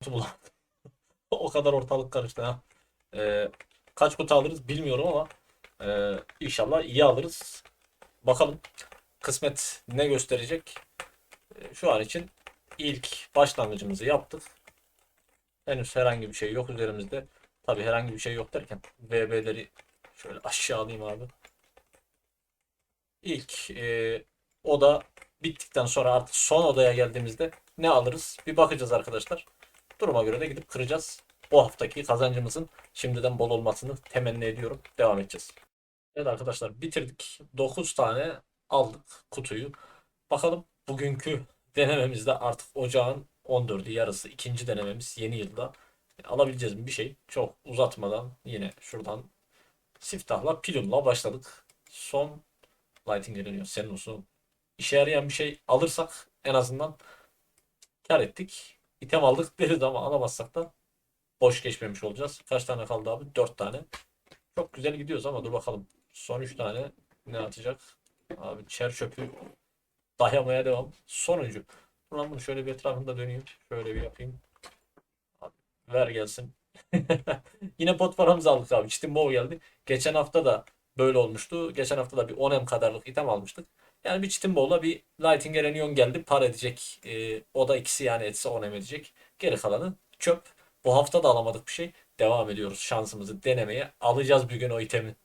o kadar ortalık karıştı ha. Ee, kaç kutu alırız bilmiyorum ama e, inşallah iyi alırız. Bakalım kısmet ne gösterecek. E, şu an için ilk başlangıcımızı yaptık. Henüz herhangi bir şey yok üzerimizde. Tabi herhangi bir şey yok derken VB'leri şöyle aşağı alayım abi. İlk e, oda bittikten sonra artık son odaya geldiğimizde ne alırız? Bir bakacağız arkadaşlar. Duruma göre de gidip kıracağız. Bu haftaki kazancımızın şimdiden bol olmasını temenni ediyorum. Devam edeceğiz. Evet arkadaşlar bitirdik. 9 tane aldık kutuyu. Bakalım bugünkü denememizde artık ocağın 14'ü yarısı ikinci denememiz yeni yılda. Alabileceğiz mi bir şey? Çok uzatmadan yine şuradan siftahla pilumla başladık. Son lighting geliniyor. Senin olsun. İşe yarayan bir şey alırsak en azından kar ettik. İtem aldık deriz ama alamazsak da boş geçmemiş olacağız. Kaç tane kaldı abi? 4 tane. Çok güzel gidiyoruz ama dur bakalım. Son 3 tane ne atacak? Abi çer çöpü dayamaya devam. Sonuncu. Ulan bunu şöyle bir etrafında döneyim. Şöyle bir yapayım. Abi, ver gelsin. Yine pot paramızı aldık abi. Çitin Bow geldi. Geçen hafta da böyle olmuştu. Geçen hafta da bir 10M kadarlık item almıştık. Yani bir Çitin Bow'la bir Lighting Erenion geldi. Para edecek. Ee, o da ikisi yani etse 10M edecek. Geri kalanı çöp. Bu hafta da alamadık bir şey. Devam ediyoruz şansımızı denemeye. Alacağız bir gün o itemi.